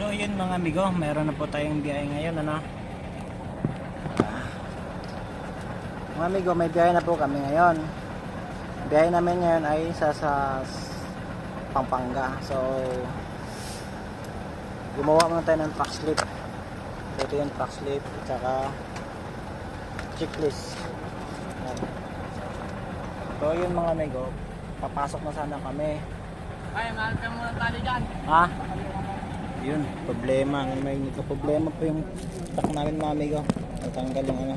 So yun mga amigo, meron na po tayong biyahe ngayon ano. Mga amigo, may biyahe na po kami ngayon. Biyahe namin ngayon ay sa sa Pampanga. So gumawa muna tayo ng track slip. Ito yung track slip at saka checklist. So yun mga amigo, papasok na sana kami. Ay, mahal ka muna tali dyan. Ha? Yun, problema. May nito problema po yung tak namin mga amigo. Natanggal yung ano.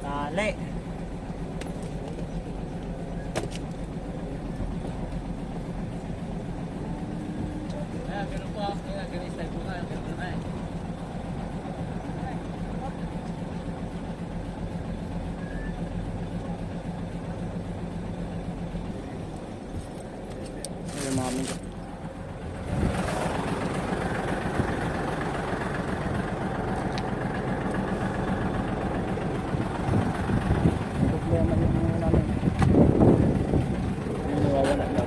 Tali. Ayan, ganun po. Ayan, ganun style po kayo. Ganun na eh. Ayun mga amigo. Problema yung ano namin. Yung nawawala daw.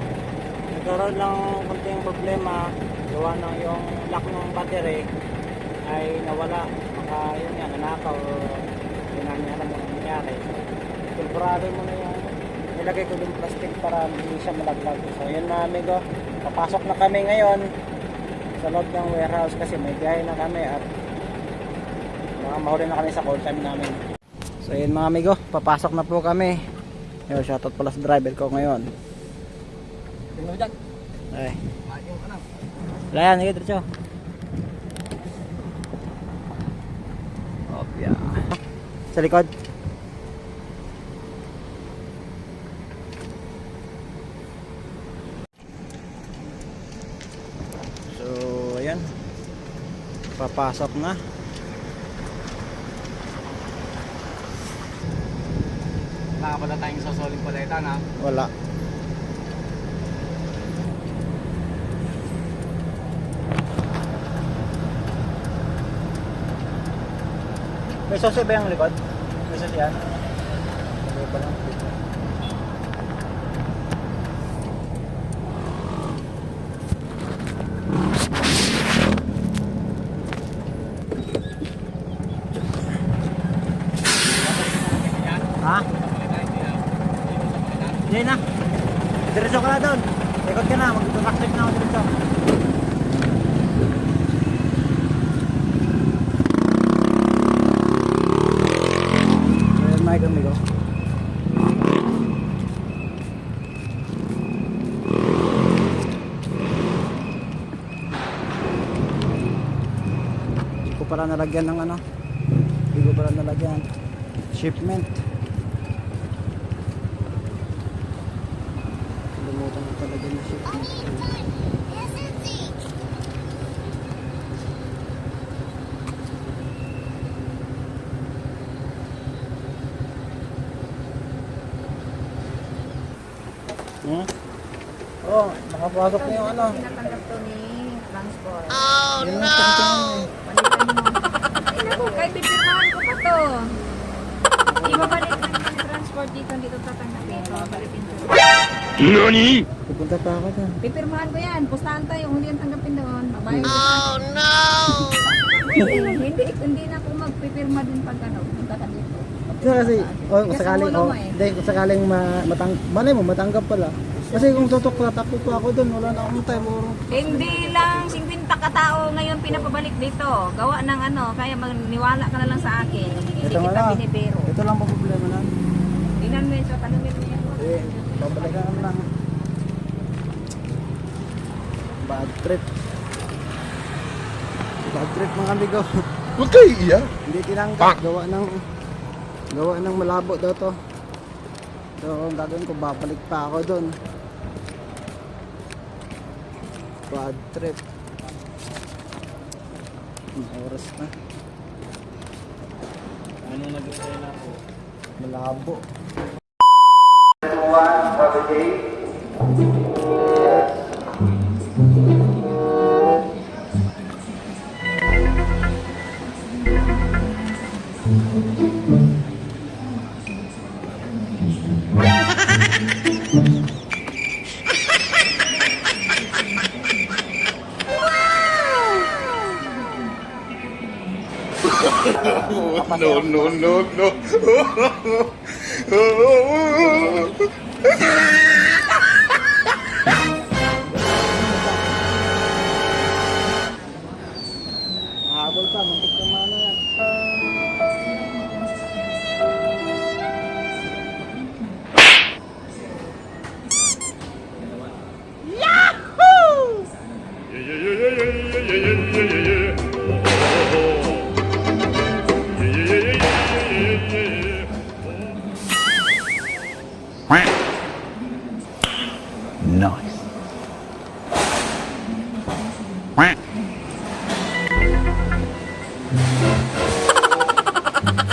nagkaroon lang ng konting problema. Gawa ng yung lock ng battery ay nawala. Baka yun nga nanakaw hindi namin alam ano nangyari. Temporary mo na yung nilagay ko yung plastic para hindi siya malaglag. So yun mga amigo. Papasok na kami ngayon sa loob ng warehouse kasi may biyahe na kami at baka mahuli na kami sa call time namin. So yun mga amigo papasok na po kami. Yo, shoutout pala sa driver ko ngayon. Ay, ano. wala yan, sige, diretso. Opya. Sa likod. So, ayan. Papasok na. Wala pala tayong sasoling paletan ha. Wala. May sose ba yung likod? May sose yan? Pa lang. Ha? Hindi na. Diretso ka na doon. Ikot ka na. Mag-backstep na ako diretso. Ayan, mic amigo. Hindi ko pala nalagyan ng ano. Hindi ko pala nalagyan. Shipment. Lumutan ko talaga yung shipment. Hmm? Oh, nakapasok na yung ano. Tinatanggap to ni transport. Yun lang tingnan mo. Ay naku, kahit pipirmahan ko pa to. Na yung transport dito, dito tatanggapin. So, balikin ko. Pupunta pa ako dyan. Pipirmahan ko yan. Pustahan tayo. Kung hindi yan tanggapin doon, mabayad Oh, no! hindi, hindi, hindi na ako magpipirma din pag ano, punta ka dito. Kasi, kasi oh, kung Kasi sakaling, oh, eh. hindi, kung sakaling ma, matang, malay mo, matanggap pala. Kasi kung tutok pa, takbo pa ako doon, wala na akong time. Puro. Hindi lang 50 katao ngayon pinapabalik dito. Gawa ng ano, kaya magniwala ka na lang sa akin. Hindi Ito kita lang. binibiro. Ito lang po problema na. Tingnan mo yun tatanungin niya yung Eh, babalikan ka lang. Bad trip. Bad trip mga amigo. Huwag kayo iiyak. Hindi tinangkap. Gawa ng gawa ng malabo daw to. So, ang gagawin ko, babalik pa ako doon. Bad trip. Ang oras na. Ano nag-isay na po? Malabo. no, no, no, no. Habol pa, muntik ka mana. Yahoo! Yeah, yeah, yeah, yeah, yeah, yeah, yeah. ha ha ha